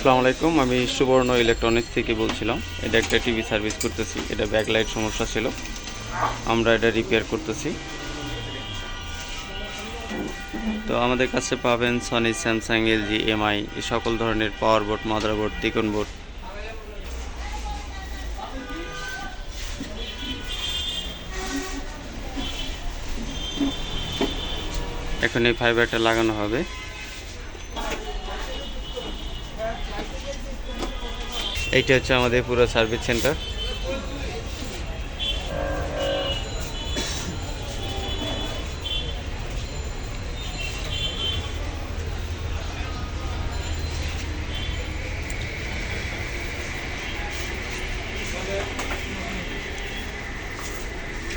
আসসালামু আলাইকুম, আমি সুবর্ণ ইলেকট্রনিক্স থেকে বলছিলাম। এটা একটা টিভি সার্ভিস করতেছি, এটা ব্যাকলাইট সমস্যা ছিল। আমরা এটা রিপেয়ার করতেছি। তো আমাদের কাছে পাবেন সনি স্যামসাং এলজি এমআই এই সকল ধরনের power board motherboard T con board এখন এই ফাইবারটা লাগানো হবে। এইটা হচ্ছে আমাদের পুরো সার্ভিস সেন্টার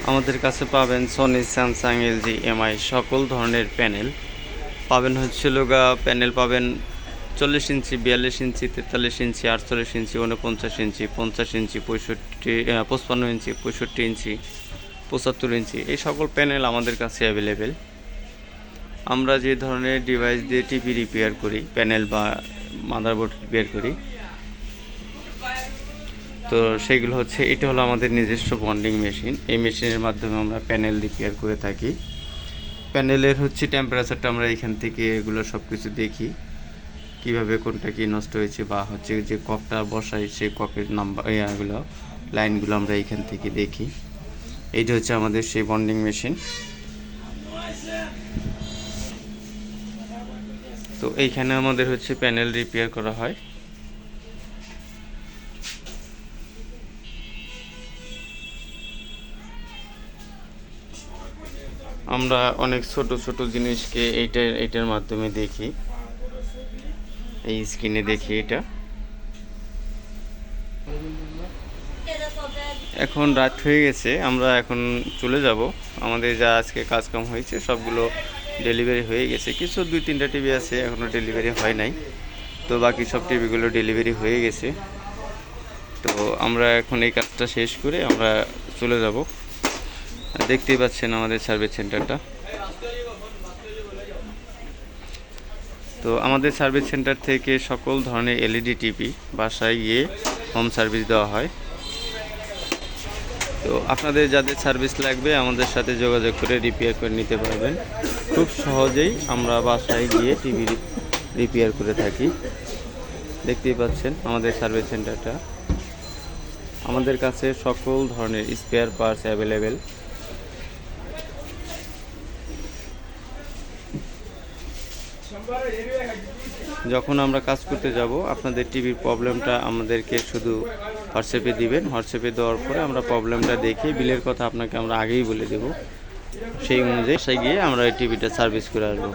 আমাদের কাছে পাবেন সনি স্যামসাং এলজি এমআই সকল ধরনের প্যানেল পাবেন হচ্ছে লোগা প্যানেল পাবেন চল্লিশ ইঞ্চি, বিয়াল্লিশ ইঞ্চি, তেতাল্লিশ ইঞ্চি, আটচল্লিশ ইঞ্চি উনপঞ্চাশ ইঞ্চি, পঞ্চাশ ইঞ্চি, পঁয়ষট্টি পঁচপান্ন ইঞ্চি, পঁয়ষট্টি ইঞ্চি, পঁচাত্তর ইঞ্চি, এই সকল প্যানেল আমাদের কাছে অ্যাভেলেবেল। আমরা যে ধরনের ডিভাইস দিয়ে টিভি রিপেয়ার করি, প্যানেল বা মাদারবোর্ড রিপেয়ার করি, তো সেগুলো হচ্ছে, এটা হলো আমাদের নিজস্ব বন্ডিং মেশিন এই মেশিনের মাধ্যমে আমরা প্যানেল রিপেয়ার করে থাকি। প্যানেলের হচ্ছে টেম্পারেচারটা আমরা এখান থেকে এগুলো সব কিছু দেখি। কীভাবে কোনটা কি নষ্ট হয়েছে বা হচ্ছে যে ককটা বসাই সেই ককের নাম্বার এগুলো লাইনগুলো আমরা এখান থেকে দেখি। এইটা হচ্ছে আমাদের সেই বন্ডিং মেশিন তো এইখানে আমাদের হচ্ছে প্যানেল রিপেয়ার করা হয়। আমরা অনেক ছোট ছোট জিনিসকে এইটা এইটার মাধ্যমে দেখি। এই স্ক্রিনে দেখি এটা। এখন রাত হয়ে গেছে, আমরা এখন চলে যাব। আমাদের যা আজকে কাজকাম হয়েছে, সবগুলো ডেলিভারি হয়ে গেছে। কিছু দুই তিনটা টিভি আছে এখনও ডেলিভারি হয় নাই। তো বাকি সব টিভিগুলো ডেলিভারি হয়ে গেছে। তো আমরা এখন এই কাজটা শেষ করে আমরা চলে যাব। দেখতেই পাচ্ছেন আমাদের সার্ভিস সেন্টারটা তো আমাদের সার্ভিস সেন্টার থেকে সকল ধরনের এলইডি টিভি বাসায় গিয়ে হোম সার্ভিস দেওয়া হয়। তো আপনাদের যাদের সার্ভিস লাগবে, আমাদের সাথে যোগাযোগ করে রিপেয়ার করে নিতে পারবেন। খুব সহজেই আমরা বাসায় গিয়ে টিভি রিপেয়ার করে থাকি। দেখতেই পাচ্ছেন আমাদের সার্ভিস সেন্টারটা। আমাদের কাছে সকল ধরনের স্পেয়ার পার্টস অ্যাভেলেবেল যখন আমরা কাজ করতে যাব, আপনাদের টিভির প্রবলেমটা আমাদেরকে শুধু হোয়াটসঅ্যাপে দিবেন। হোয়াটসঅ্যাপে দেওয়ার পরে আমরা প্রবলেমটা দেখে বিলের কথা আপনাকে আমরা আগেই বলে দেব। সেই অনুযায়ী সে গিয়ে আমরা এই টিভিটা সার্ভিস করে আসব।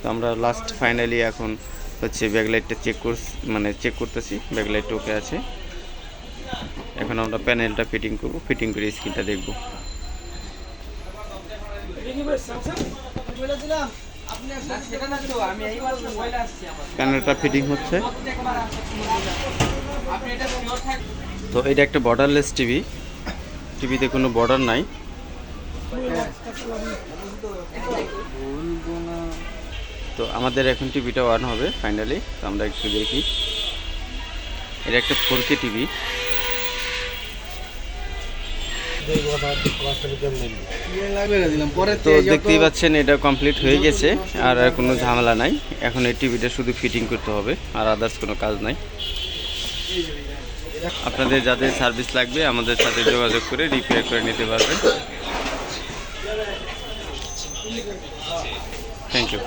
তো আমরা লাস্ট ফাইনালি এখন হচ্ছে ব্যাকলাইটটা চেক কর মানে চেক করতেছি ব্যাকলাইট ওকে আছে। এখন আমরা প্যানেলটা ফিটিং করব ফিটিং করে স্ক্রিনটা দেখব। প্যানেলটা ফিটিং হচ্ছে। তো এটা একটা বর্ডারলেস টিভি টিভিতে কোনো বর্ডার নাই। তো আমাদের এখন টিভিটা অন হবে ফাইনালি তো আমরা একটু দেখি। এটা একটা ফোর কে টিভি তো দেখতেই পাচ্ছেন, এটা কমপ্লিট হয়ে গেছে, আর কোনো ঝামেলা নাই। এখন এই টিভিটা শুধু ফিটিং করতে হবে, আর আদার্স কোনো কাজ নাই। আপনাদের যাদের সার্ভিস লাগবে, আমাদের সাথে যোগাযোগ করে রিপেয়ার করে নিতে পারবেন। Thank you